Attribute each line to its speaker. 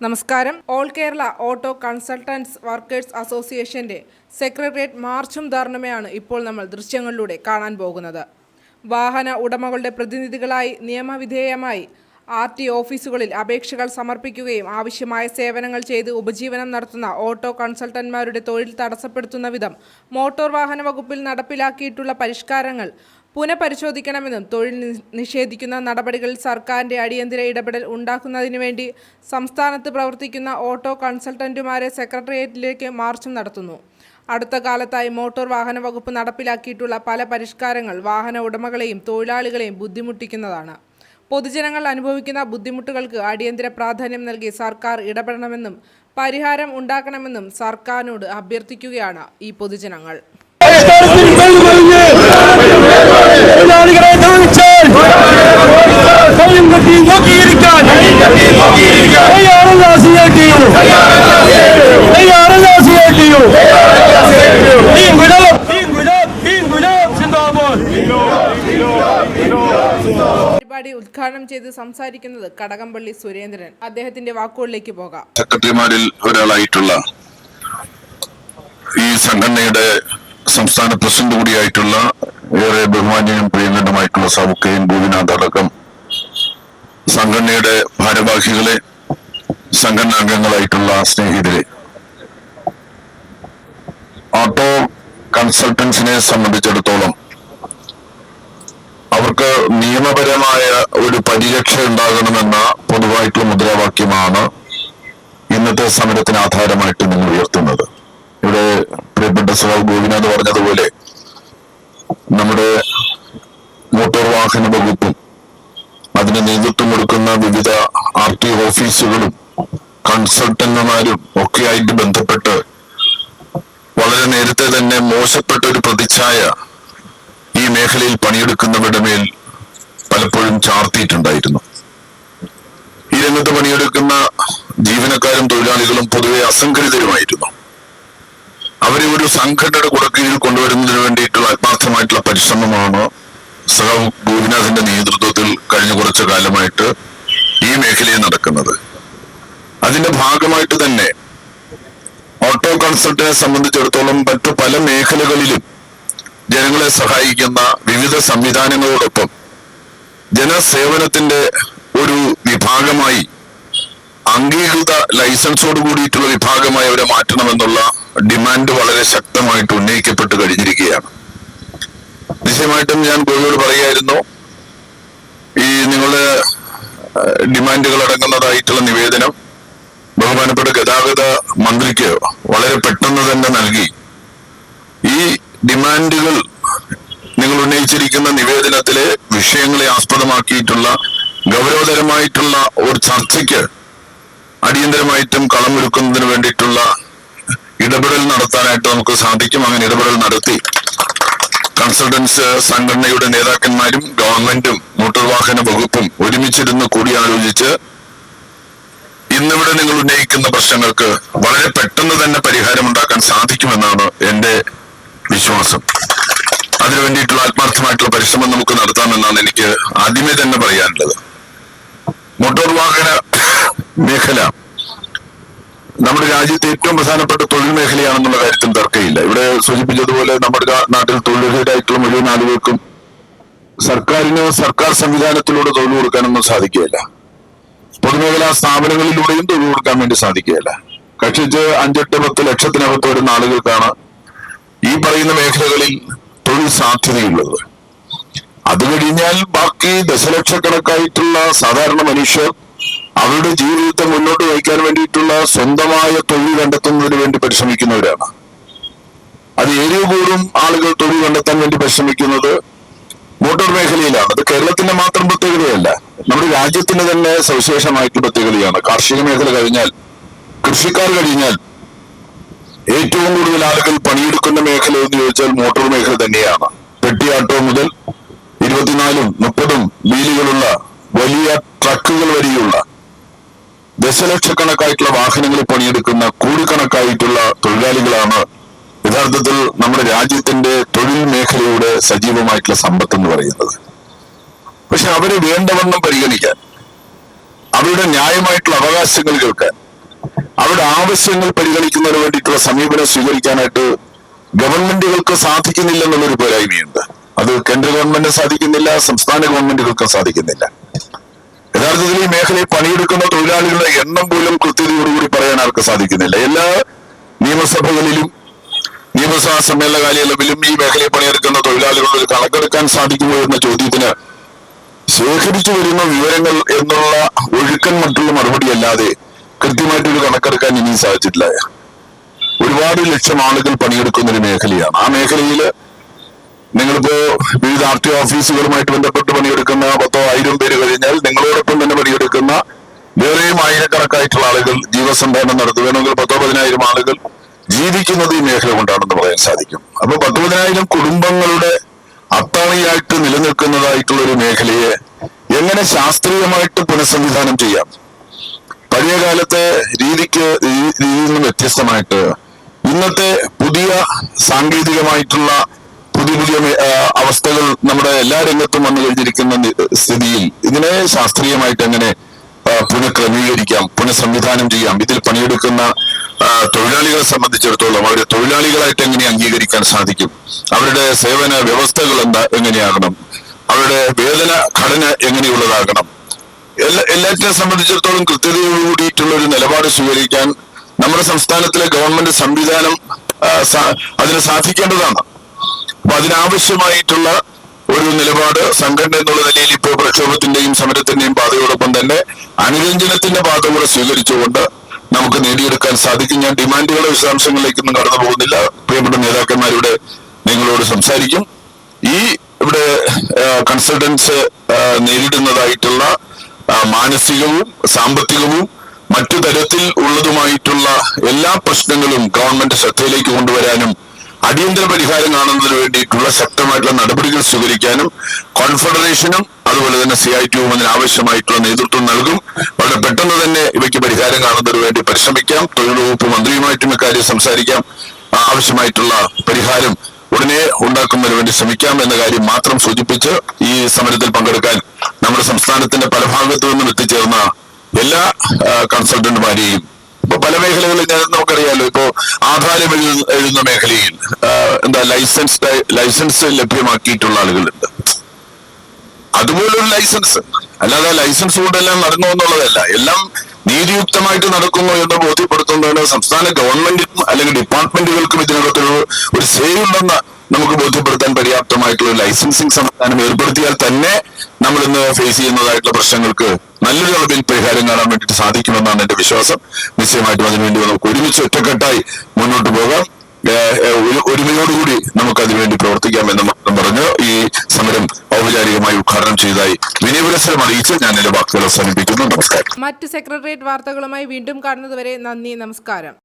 Speaker 1: നമസ്കാരം. All Kerala auto consultants workers അസോസിയേഷന്റെ secretariat മാർച്ചും ധർണമയാണ് ഇപ്പോൾ നമ്മൾ ദൃശ്യങ്ങളിലൂടെ കാണാൻ പോകുന്നത്. വാഹന ഉടമകളുടെ പ്രതിനിധികളായി നിയമവിധേയമായി ആർ ടി ഓഫീസുകളിൽ അപേക്ഷകൾ സമർപ്പിക്കുകയും ആവശ്യമായ സേവനങ്ങൾ ചെയ്ത് ഉപജീവനം നടത്തുന്ന ഓട്ടോ കൺസൾട്ടന്മാരുടെ തൊഴിൽ തടസ്സപ്പെടുത്തുന്ന വിധം മോട്ടോർ വാഹന വകുപ്പിൽ നടപ്പിലാക്കിയിട്ടുള്ള പരിഷ്കാരങ്ങൾ പുനഃപരിശോധിക്കണമെന്നും തൊഴിൽ നിഷേധിക്കുന്ന നടപടികളിൽ സർക്കാരിന്റെ അടിയന്തര ഇടപെടൽ ഉണ്ടാക്കുന്നതിനു വേണ്ടി സംസ്ഥാനത്ത് പ്രവർത്തിക്കുന്ന ഓട്ടോ കൺസൾട്ടന്റുമാരെ സെക്രട്ടേറിയറ്റിലേക്ക് മാർച്ചും നടത്തുന്നു. അടുത്ത കാലത്തായി മോട്ടോർ വാഹന വകുപ്പ് നടപ്പിലാക്കിയിട്ടുള്ള പല പരിഷ്കാരങ്ങൾ വാഹന ഉടമകളെയും തൊഴിലാളികളെയും ബുദ്ധിമുട്ടിക്കുന്നതാണ്. പൊതുജനങ്ങൾ അനുഭവിക്കുന്ന ബുദ്ധിമുട്ടുകൾക്ക് അടിയന്തര പ്രാധാന്യം നൽകി സർക്കാർ ഇടപെടണമെന്നും പരിഹാരം ഉണ്ടാക്കണമെന്നും സർക്കാരിനോട് അഭ്യർത്ഥിക്കുകയാണ് ഈ പൊതുജനങ്ങൾ.
Speaker 2: കയ്യും കെട്ടി നോക്കിയിരിക്കാൻ. തയ്യാറല്ല സി ഐ ടി യു തയ്യാറല്ല C I T U team Gulab team Gulab team Gulab സിന്ദാബാദ്
Speaker 1: പരിപാടി ഉദ്ഘാടനം ചെയ്ത് സംസാരിക്കുന്നത് കടകംപള്ളി സുരേന്ദ്രൻ. അദ്ദേഹത്തിന്റെ വാക്കുകളിലേക്ക് പോകാം.
Speaker 3: സെക്രട്ടറിമാരിൽ ഒരാളായിട്ടുള്ള ഈ സംഘടനയുടെ സംസ്ഥാന പ്രസിഡന്റ് കൂടിയായിട്ടുള്ള ഏറെ ബഹുമാന്യനും പ്രിയങ്കരനുമായിട്ടുള്ള സൗക്കയും ഭൂവിനാഥ് അടക്കം സംഘടനയുടെ ഭാരവാഹികളെ സംഘടനാംഗങ്ങളായിട്ടുള്ള സ്നേഹിതരെ. ഓട്ടോ കൺസൾട്ടൻസിനെ സംബന്ധിച്ചിടത്തോളം അവർക്ക് നിയമപരമായ ഒരു പരിരക്ഷ ഉണ്ടാകണമെന്ന പൊതുവായിട്ടുള്ള മുദ്രാവാക്യമാണ് ഇന്നത്തെ സമരത്തിന് ആധാരമായിട്ട് നിങ്ങൾ ഉയർത്തുന്നത്. ഇവിടെ പ്രിയപ്പെട്ട സഹാവ് ഗോപിനാഥ് പറഞ്ഞതുപോലെ നമ്മുടെ മോട്ടോർ വാഹന വകുപ്പും അതിന് നേതൃത്വം കൊടുക്കുന്ന വിവിധ ആർ ടി ഓഫീസുകളും കൺസൾട്ടന്റുമാരും ഒക്കെയായിട്ട് ബന്ധപ്പെട്ട് വളരെ നേരത്തെ തന്നെ മോശപ്പെട്ട ഒരു പ്രതിച്ഛായ ഈ മേഖലയിൽ പണിയെടുക്കുന്നവരുടെ മേൽ പലപ്പോഴും ചാർത്തിയിട്ടുണ്ടായിരുന്നു. ഈ രംഗത്ത് പണിയെടുക്കുന്ന ജീവനക്കാരും തൊഴിലാളികളും പൊതുവെ അസംഘടിതരുമായിരുന്നു. അവരെ ഒരു സംഘടനയുടെ കുടക്കീഴിൽ കൊണ്ടുവരുന്നതിന് വേണ്ടിയിട്ടുള്ള ആത്മാർത്ഥമായിട്ടുള്ള പരിശ്രമമാണ് സഹ ഗോപിനാഥിന്റെ നേതൃത്വത്തിൽ കഴിഞ്ഞ കുറച്ചു കാലമായിട്ട് ഈ മേഖലയിൽ നടക്കുന്നത്. അതിന്റെ ഭാഗമായിട്ട് തന്നെ ഓട്ടോ കൺസൾട്ടിനെ സംബന്ധിച്ചിടത്തോളം മറ്റു പല മേഖലകളിലും ജനങ്ങളെ സഹായിക്കുന്ന വിവിധ സംവിധാനങ്ങളോടൊപ്പം ജനസേവനത്തിന്റെ ഒരു വിഭാഗമായി അംഗീകൃത ലൈസൻസോട് കൂടിയിട്ടുള്ള വിഭാഗമായി അവരെ മാറ്റണമെന്നുള്ള ഡിമാൻഡ് വളരെ ശക്തമായിട്ട് ഉന്നയിക്കപ്പെട്ട് കഴിഞ്ഞിരിക്കുകയാണ്. നിശ്ചയമായിട്ടും ഞാൻ ഗുരുവിനോട് പറയായിരുന്നു ഈ നിങ്ങളുടെ ഡിമാൻഡുകൾ അടങ്ങുന്നതായിട്ടുള്ള നിവേദനം ബഹുമാനപ്പെട്ട ഗതാഗത മന്ത്രിക്ക് വളരെ പെട്ടെന്ന് തന്നെ നൽകി. ഈ ഡിമാൻഡുകൾ നിങ്ങൾ ഉന്നയിച്ചിരിക്കുന്ന നിവേദനത്തിലെ വിഷയങ്ങളെ ആസ്പദമാക്കിയിട്ടുള്ള ഗൗരവതരമായിട്ടുള്ള ഒരു ചർച്ചയ്ക്ക് അടിയന്തരമായിട്ടും കളമൊരുക്കുന്നതിന് വേണ്ടിയിട്ടുള്ള ഇടപെടൽ നടത്താനായിട്ട് നമുക്ക് സാധിക്കും. അങ്ങനെ ഇടപെടൽ നടത്തി. കൺസൾട്ടൻസ് സംഘടനയുടെ നേതാക്കന്മാരും ഗവൺമെന്റും മോട്ടോർ വാഹന വകുപ്പും ഒരുമിച്ചിരുന്ന് കൂടിയാലോചിച്ച് ഇന്നിവിടെ നിങ്ങൾ ഉന്നയിക്കുന്ന പ്രശ്നങ്ങൾക്ക് വളരെ പെട്ടെന്ന് തന്നെ പരിഹാരമുണ്ടാക്കാൻ സാധിക്കുമെന്നാണ് എന്റെ വിശ്വാസം. അതിനു വേണ്ടിയിട്ടുള്ള ആത്മാർത്ഥമായിട്ടുള്ള പരിശ്രമം നമുക്ക് നടത്താമെന്നാണ് എനിക്ക് ആദ്യമേ തന്നെ പറയാനുള്ളത്. മോട്ടോർ വാഹന മേഖല നമ്മുടെ രാജ്യത്തെ ഏറ്റവും പ്രധാനപ്പെട്ട തൊഴിൽ മേഖലയാണെന്നുള്ള കാര്യത്തിൽ തർക്കമില്ല. ഇവിടെ സൂചിപ്പിച്ചതുപോലെ നമ്മുടെ നാട്ടിൽ തൊഴിലുകളായിട്ടുള്ള മുഴുവൻ ആളുകൾക്കും സർക്കാരിന് സർക്കാർ സംവിധാനത്തിലൂടെ തൊഴിൽ കൊടുക്കാനൊന്നും സാധിക്കുകയില്ല. പൊതുമേഖലാ സ്ഥാപനങ്ങളിലൂടെയും തൊഴിൽ കൊടുക്കാൻ വേണ്ടി സാധിക്കുകയില്ല. കക്ഷിച്ച് അഞ്ചെട്ട് പത്ത് ലക്ഷത്തിനകത്ത് വരുന്ന ആളുകൾക്കാണ് ഈ പറയുന്ന മേഖലകളിൽ തൊഴിൽ സാധ്യതയുള്ളത്. അത് കഴിഞ്ഞാൽ ബാക്കി ദശലക്ഷക്കണക്കായിട്ടുള്ള സാധാരണ മനുഷ്യർ അവരുടെ ജീവിതത്തെ മുന്നോട്ട് നയിക്കാൻ വേണ്ടിയിട്ടുള്ള സ്വന്തമായ തൊഴിൽ കണ്ടെത്തുന്നതിന് വേണ്ടി പരിശ്രമിക്കുന്നവരാണ്. അത് ഏരിയ ആളുകൾ തൊഴിൽ കണ്ടെത്താൻ വേണ്ടി പരിശ്രമിക്കുന്നത് മോട്ടോർ മേഖലയിലാണ്. അത് കേരളത്തിന്റെ മാത്രം പ്രത്യേകതയല്ല. നമ്മുടെ രാജ്യത്തിന് തന്നെ സവിശേഷമായിട്ടുള്ള പ്രത്യേകതയാണ്. കാർഷിക മേഖല കഴിഞ്ഞാൽ കൃഷിക്കാർ കഴിഞ്ഞാൽ ഏറ്റവും കൂടുതൽ ആളുകൾ പണിയെടുക്കുന്ന മേഖല എന്ന് ചോദിച്ചാൽ മോട്ടോർ മേഖല തന്നെയാണ്. പെട്ടിയാട്ടോ മുതൽ ഇരുപത്തിനാലും ദശലക്ഷക്കണക്കായിട്ടുള്ള വാഹനങ്ങളിൽ പണിയെടുക്കുന്ന കോടിക്കണക്കായിട്ടുള്ള തൊഴിലാളികളാണ് യഥാർത്ഥത്തിൽ നമ്മുടെ രാജ്യത്തിന്റെ തൊഴിൽ മേഖലയുടെ സജീവമായിട്ടുള്ള സമ്പത്ത് എന്ന് പറയുന്നത്. പക്ഷെ അവരെ വേണ്ടവണ്ണം പരിഗണിക്കാൻ അവരുടെ ന്യായമായിട്ടുള്ള അവകാശങ്ങൾ കേൾക്കാൻ അവരുടെ ആവശ്യങ്ങൾ പരിഗണിക്കുന്നതിന് വേണ്ടിയിട്ടുള്ള സമീപനം സ്വീകരിക്കാനായിട്ട് ഗവൺമെന്റുകൾക്ക് സാധിക്കുന്നില്ല എന്നുള്ളൊരു പോരായ്മയുണ്ട്. അത് കേന്ദ്ര ഗവൺമെന്റിന് സാധിക്കുന്നില്ല സംസ്ഥാന ഗവൺമെന്റുകൾക്ക് സാധിക്കുന്നില്ല. യഥാർത്ഥത്തിൽ ഈ മേഖലയിൽ പണിയെടുക്കുന്ന തൊഴിലാളികളുടെ എണ്ണം പോലും കൃത്യതയോടുകൂടി പറയാൻ ആർക്ക് സാധിക്കുന്നില്ല. എല്ലാ നിയമസഭകളിലും നിയമസഭാ സമ്മേളന കാലയളവിലും ഈ മേഖലയിൽ പണിയെടുക്കുന്ന തൊഴിലാളികളുടെ ഒരു കണക്കെടുക്കാൻ സാധിക്കുമോ എന്ന ചോദ്യത്തിന് ശേഖരിച്ചു വരുന്ന വിവരങ്ങൾ എന്നുള്ള ഒഴുക്കൻ മറ്റുള്ള മറുപടി അല്ലാതെ കൃത്യമായിട്ടൊരു കണക്കെടുക്കാൻ ഇനിയും സാധിച്ചിട്ടില്ല. ഒരുപാട് ലക്ഷം ആളുകൾ പണിയെടുക്കുന്ന ഒരു മേഖലയാണ്. ആ മേഖലയിൽ നിങ്ങളിപ്പോ വിവിധ ആർ ടി ഓഫീസുകളുമായിട്ട് ബന്ധപ്പെട്ട് പണിയെടുക്കുന്ന പത്തോ ആയിരം പേര് കഴിഞ്ഞാൽ നിങ്ങളോടൊപ്പം തന്നെ പണിയെടുക്കുന്ന വേറെയും ആയിരക്കണക്കായിട്ടുള്ള ആളുകൾ ജീവസംഭരണം നടത്തുകയാണെങ്കിൽ പത്തോ പതിനായിരം ആളുകൾ ജീവിക്കുന്നത് ഈ മേഖല കൊണ്ടാണെന്ന് പറയാൻ സാധിക്കും. അപ്പൊ പത്ത് പതിനായിരം കുടുംബങ്ങളുടെ അത്താണിയായിട്ട് നിലനിൽക്കുന്നതായിട്ടുള്ള ഒരു മേഖലയെ എങ്ങനെ ശാസ്ത്രീയമായിട്ട് പുനഃസംവിധാനം ചെയ്യാം? പഴയ കാലത്തെ രീതിക്ക് രീതിയിൽ നിന്നും വ്യത്യസ്തമായിട്ട് ഇന്നത്തെ പുതിയ സാങ്കേതികമായിട്ടുള്ള പുതിയ പുതിയ അവസ്ഥകൾ നമ്മുടെ എല്ലാ രംഗത്തും വന്നു കഴിഞ്ഞിരിക്കുന്ന സ്ഥിതിയിൽ ഇതിനെ ശാസ്ത്രീയമായിട്ട് എങ്ങനെ പുനഃക്രമീകരിക്കാം പുനഃസംവിധാനം ചെയ്യാം ഇതിൽ പണിയെടുക്കുന്ന തൊഴിലാളികളെ സംബന്ധിച്ചിടത്തോളം അവരെ തൊഴിലാളികളായിട്ട് എങ്ങനെ അംഗീകരിക്കാൻ സാധിക്കും അവരുടെ സേവന വ്യവസ്ഥകൾ എന്താ എങ്ങനെയാകണം അവരുടെ വേതന ഘടന എങ്ങനെയുള്ളതാകണം എല്ലാ എല്ലാറ്റിനെ സംബന്ധിച്ചിടത്തോളം കൃത്യതയോടുകൂടിയിട്ടുള്ള ഒരു നിലപാട് സ്വീകരിക്കാൻ നമ്മുടെ സംസ്ഥാനത്തിലെ ഗവൺമെന്റ് സംവിധാനം അതിന് സാധിക്കേണ്ടതാണ്. അപ്പൊ അതിനാവശ്യമായിട്ടുള്ള ഒരു നിലപാട് സംഘടന എന്നുള്ള നിലയിൽ ഇപ്പോൾ പ്രക്ഷോഭത്തിന്റെയും സമരത്തിന്റെയും പാതയോടൊപ്പം തന്നെ അനുരഞ്ജനത്തിന്റെ പാത കൂടെ സ്വീകരിച്ചുകൊണ്ട് നമുക്ക് നേടിയെടുക്കാൻ സാധിക്കും. ഞാൻ ഡിമാൻഡുകളുടെ വിശദാംശങ്ങളിലേക്കൊന്നും കടന്നു പോകുന്നില്ല. പ്രിയപ്പെട്ട നേതാക്കന്മാരുടെ നിങ്ങളോട് സംസാരിക്കും. ഈ ഇവിടെ കൺസൾട്ടൻസ് നേരിടുന്നതായിട്ടുള്ള മാനസികവും സാമ്പത്തികവും മറ്റു തരത്തിൽ ഉള്ളതുമായിട്ടുള്ള എല്ലാ പ്രശ്നങ്ങളും ഗവൺമെന്റ് ശ്രദ്ധയിലേക്ക് കൊണ്ടുവരാനും അടിയന്തര പരിഹാരം കാണുന്നതിന് വേണ്ടിയിട്ടുള്ള ശക്തമായിട്ടുള്ള നടപടികൾ സ്വീകരിക്കാനും കോൺഫെഡറേഷനും അതുപോലെ തന്നെ സി ഐ ടിയും അതിന് ആവശ്യമായിട്ടുള്ള നേതൃത്വം നൽകും. വളരെ പെട്ടെന്ന് തന്നെ ഇവയ്ക്ക് പരിഹാരം കാണുന്നതിന് വേണ്ടി പരിശ്രമിക്കാം. തൊഴിൽ വകുപ്പ് മന്ത്രിയുമായിട്ടും ഇക്കാര്യം സംസാരിക്കാം. ആവശ്യമായിട്ടുള്ള പരിഹാരം ഉടനെ ഉണ്ടാക്കുന്നതിന് വേണ്ടി ശ്രമിക്കാം എന്ന കാര്യം മാത്രം സൂചിപ്പിച്ച് ഈ സമരത്തിൽ പങ്കെടുക്കാൻ നമ്മുടെ സംസ്ഥാനത്തിന്റെ പല ഭാഗത്തു നിന്നും എത്തിച്ചേർന്ന എല്ലാ കൺസൾട്ടന്റുമാരെയും ഇപ്പൊ പല മേഖലകളിൽ നമുക്കറിയാലോ. ഇപ്പോ ആധാരം എഴുതുന്ന മേഖലയിൽ എന്താ ലൈസൻസ് ലൈസൻസ് ലഭ്യമാക്കിയിട്ടുള്ള ആളുകളുണ്ട്. അതുപോലൊരു ലൈസൻസ്. അല്ലാതെ ലൈസൻസ് കൊണ്ടെല്ലാം നടന്നു എന്നുള്ളതല്ല. എല്ലാം നീതിയുക്തമായിട്ട് നടക്കുന്നു എന്ന് ബോധ്യപ്പെടുത്തുന്നതിന് സംസ്ഥാന ഗവൺമെന്റിനും അല്ലെങ്കിൽ ഡിപ്പാർട്ട്മെന്റുകൾക്കും ഇതിനകത്തൊരു ഒരു സേവ് ഉണ്ടെന്ന് നമുക്ക് ബോധ്യപ്പെടുത്താൻ പര്യാപ്തമായിട്ടുള്ള ലൈസൻസിങ് സംവിധാനം ഏർപ്പെടുത്തിയാൽ തന്നെ നമ്മൾ ഇന്ന് ഫേസ് ചെയ്യുന്നതായിട്ടുള്ള പ്രശ്നങ്ങൾക്ക് നല്ലൊരു അളവിൽ പരിഹാരം കാണാൻ വേണ്ടിയിട്ട് സാധിക്കുമെന്നാണ് എന്റെ വിശ്വാസം. നിശ്ചയമായിട്ടും അതിനുവേണ്ടി നമുക്ക് ഒരുമിച്ച് ഒറ്റക്കെട്ടായി മുന്നോട്ട് പോകാം. ഒരുമയോടുകൂടി നമുക്ക് അതിനുവേണ്ടി പ്രവർത്തിക്കാമെന്ന് മാത്രം പറഞ്ഞു ഈ സമരം ഔപചാരികമായി ഉദ്ഘാടനം ചെയ്തതായി വിനയപുരസ്സരം അറിയിച്ച് ഞാൻ എന്റെ വാക്കുകൾ അവസാനിപ്പിക്കുന്നു. നമസ്കാരം.
Speaker 1: മറ്റ് സെക്രട്ടേറിയറ്റ് വാർത്തകളുമായി വീണ്ടും കാണുന്നതുവരെ നന്ദി നമസ്കാരം.